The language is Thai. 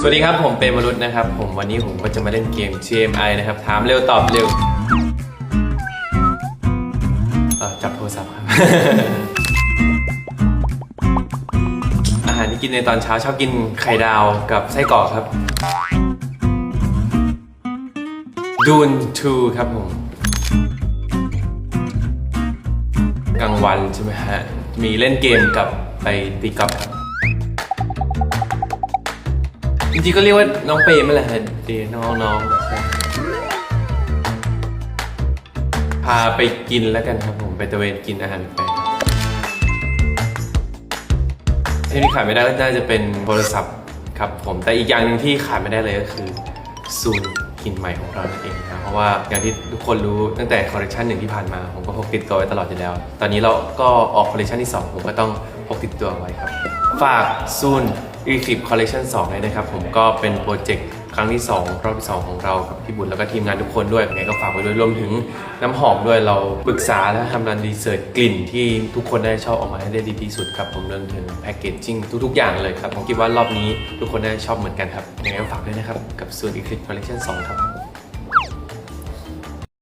สวัสดีครับ ผมเป็นมนุษย์นะครับ ผมวันนี้ผมก็จะมาเล่นเกม GMI นะครับ ถามเร็วตอบเร็วเออจับโทรศัพท์ครับ อาหารที่กินในตอนเช้าชอบกินไข่ดาวกับไส้กรอกครับดูนทูครับผมกลางวันใช่ไหมฮะ มีเล่นเกมกับไปตีกอล์ฟครับ ริงๆก็เรียกว่าน้องเปรมนั่นแหละฮะดีน้องน้องใช่พาไปกินแล้วกันครับผมไปตะเวนกินอาหารแปลกที่นี่ขาดไม่ได้ก็น่าจะเป็นโทรศัพท์ครับผมแต่อีกอย่างหนึ่งที่ขาดไม่ได้เลยก็คือซูนกินใหม่ของเรานั่นเองนะเพราะว่าอย่างที่ทุกคนรู้ตั้งแต่คอลเลคชันหนึ่งที่ผ่านมา ผมก็พกติดตัวไว้ตลอดอยู่แล้ว ตอนนี้เราก็ออกคอลเลคชันที่สองผมก็ต้องพกติดตัวไว้ครับ ฝากซูน e c l i p Collection 2เลยนะครับผมก็เป็นโปรเจกต์ครั้งที่ 2 รอบที่ 2 ของเรากับพี่บุญแล้วก็ทีมงานทุกคนด้วยยังไงก็ฝากไว้ด้วยรวมถึงน้ำหอมด้วยเราปรึกษาและทำการดีเสิร์ชกลิ่นที่ทุกคนได้ชอบออกมาให้ได้ดีที่สุดครับผมเรื่องถึงแพคเกจจิ้งทุกๆ อย่างเลยครับผมคิดว่ารอบนี้ทุกคนได้ชอบเหมือนกันครับยังไงก็ฝากด้วยนะครับกับส่วน e c l i p Collection 2 ครับ